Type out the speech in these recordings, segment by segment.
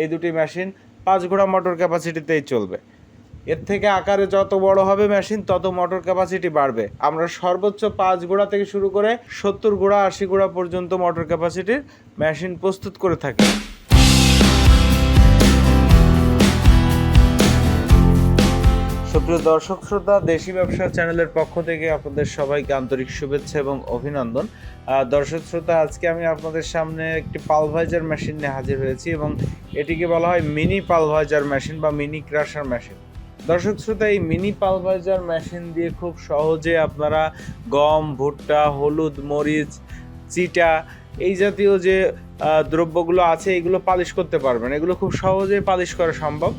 এই দুটি মেশিন পাঁচ ঘোড়া মোটর ক্যাপাসিটিতেই চলবে। এর থেকে আকারে যত বড় হবে মেশিন, তত মোটর ক্যাপাসিটি বাড়বে। আমরা সর্বোচ্চ পাঁচ ঘোড়া থেকে শুরু করে সত্তর ঘোড়া, আশি ঘোড়া পর্যন্ত মোটর ক্যাপাসিটির মেশিন প্রস্তুত করে থাকি। সুপ্রিয় দর্শক শ্রোতা, দেশি ব্যবসা চ্যানেলের পক্ষ থেকে আপনাদের সবাইকে আন্তরিক শুভেচ্ছা এবং অভিনন্দন। দর্শক শ্রোতা, আজকে আমি আপনাদের সামনে একটি পালভাইজার মেশিন নিয়ে হাজির হয়েছি এবং এটিকে বলা হয় মিনি পালভাইজার মেশিন বা মিনি ক্রাশার মেশিন। দর্শক শ্রোতা, এই মিনি পালভাইজার মেশিন দিয়ে খুব সহজে আপনারা গম, ভুট্টা, হলুদ, মরিচ, চিটা, এই জাতীয় যে দ্রব্যগুলো আছে, এগুলো পালিশ করতে পারবেন। এগুলো খুব সহজেই পালিশ করা সম্ভব।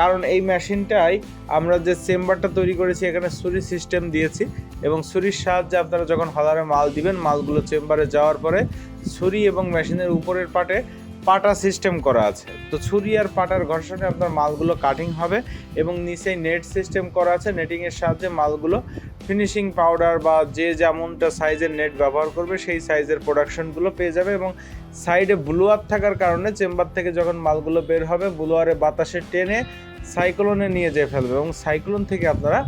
কারণ এই মেশিনটাই আমরা যে চেম্বারটা তৈরি করেছি, এখানে সুরি সিস্টেম দিয়েছি এবং সুরির সাহায্যে আপনারা যখন হলারে মাল দিবেন, মালগুলো চেম্বারে যাওয়ার পরে ছুরি এবং মেশিনের উপরের পাটে পাটা সিস্টেম করা আছে। তো ছুরি আর পাটার ঘর্ষণে আপনার মালগুলো কাটিং হবে এবং নিচে নেট সিস্টেম করা আছে নেটিংয়ের সাহায্যে মালগুলো ফিনিশিং পাউডার বা যে যেমনটা সাইজের নেট ব্যবহার করবে, সেই সাইজের প্রোডাকশনগুলো পেয়ে যাবে এবং সাইডে ব্লুয়ার থাকার কারণে চেম্বার থেকে যখন মালগুলো বের হবে ব্লুয়ারে বাতাসে টেনে সাইক্লোনে নিয়ে যেয়ে ফেলবে এবং সাইক্লোন থেকে আপনারা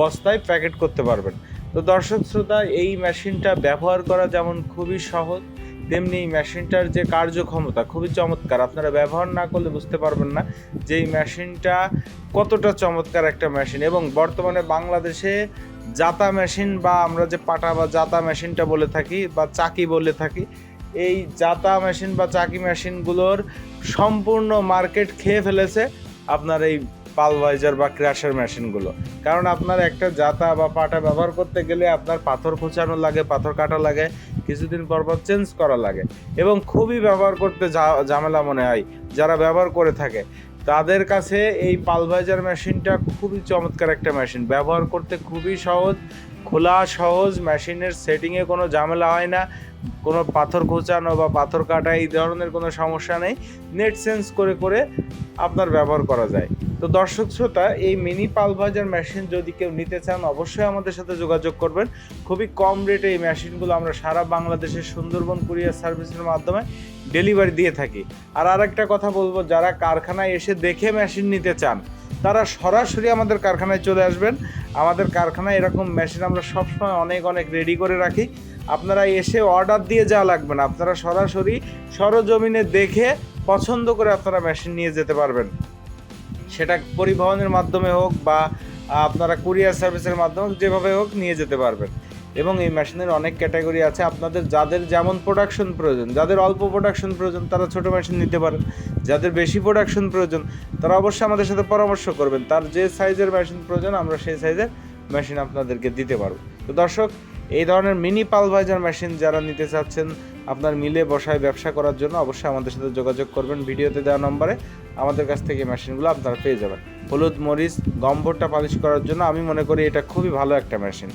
বস্তায় প্যাকেট করতে পারবেন। তো দর্শক শ্রোতা, এই মেশিনটা ব্যবহার করা যেমন খুবই সহজ, তেমনি এই মেশিনটার যে কার্যক্ষমতা খুবই চমৎকার। আপনারা ব্যবহার না করলে বুঝতে পারবেন না যে এই মেশিনটা কতটা চমৎকার একটা মেশিন এবং বর্তমানে বাংলাদেশে জাতা মেশিন বা আমরা যে পাটা বা জাতা মেশিনটা বলে থাকি বা চাকি বলে থাকি, এই জাতা মেশিন বা চাকি মেশিনগুলোর সম্পূর্ণ মার্কেট খেয়ে ফেলেছে আপনার এই পালভাইজার বা ক্র্যাশার মেশিনগুলো। কারণ আপনার একটা জাতা বা পাটা ব্যবহার করতে গেলে আপনার পাথর খোঁচানো লাগে, পাথর কাটা লাগে, কিছুদিন পর পর চেঞ্জ করা লাগে এবং খুবই ব্যবহার করতে ঝামেলা মনে হয়, যারা ব্যবহার করে থাকে। তাদের কাছে এই পালভাইজার মেশিনটা খুবই চমৎকার একটা মেশিন। ব্যবহার করতে খুবই সহজ, খোলা সহজ, মেশিনের সেটিংয়ে কোনো ঝামেলা হয় না। কোনো পাথর খোঁচানো বা পাথর কাটা এই ধরনের কোনো সমস্যা নেই। নেট সেন্স করে করে আপনার ব্যবহার করা যায়। তো দর্শক শ্রোতা, এই মিনি পালভাইজার মেশিন যদি কেউ নিতে চান, অবশ্যই আমাদের সাথে যোগাযোগ করবেন। খুবই কম রেটে এই মেশিনগুলো আমরা সারা বাংলাদেশের সুন্দরবন কুরিয়ার সার্ভিসের মাধ্যমে ডেলিভারি দিয়ে থাকি। আর আরেকটা কথা বলব, যারা কারখানায় এসে দেখে মেশিন নিতে চান, তারা সরাসরি আমাদের কারখানায় চলে আসবেন। আমাদের কারখানায় এরকম মেশিন আমরা সবসময় অনেক অনেক রেডি করে রাখি। আপনারা এসে অর্ডার দিয়ে যাওয়া লাগবে না। আপনারা সরাসরি সরজমিনে দেখে পছন্দ করে আপনারা মেশিন নিয়ে যেতে পারবেন। সেটা পরিবহনের মাধ্যমে হোক বা আপনারা কুরিয়ার সার্ভিসের মাধ্যমে যেভাবে হোক নিয়ে যেতে পারবেন। এবং এই মেশিনের অনেক ক্যাটাগরি আছে। আপনাদের যাদের যেমন প্রোডাকশন প্রয়োজন, যাদের অল্প প্রোডাকশন প্রয়োজন, তারা ছোট মেশিন নিতে পারেন। যাদের বেশি প্রোডাকশন প্রয়োজন, তারা অবশ্যই আমাদের সাথে পরামর্শ করবেন। তার যে সাইজের মেশিন প্রয়োজন, আমরা সেই সাইজের মেশিন আপনাদেরকে দিতে পারব। তো দর্শক এই ধরনের মিনি পালভাইজার মেশিন যারা নিতে চাচ্ছেন, আপনার মিলে বসায় ব্যবসা করার জন্য অবশ্যই আমাদের সাথে যোগাযোগ করবেন ভিডিওতে দেওয়া নম্বরে। আমাদের কাছ থেকে মেশিনগুলো আপনারা পেয়ে যাবেন। হলুদ মরিচ গম ভুট্টা পালিশ করার জন্য আমি মনে করি এটা খুবই ভালো একটা মেশিন।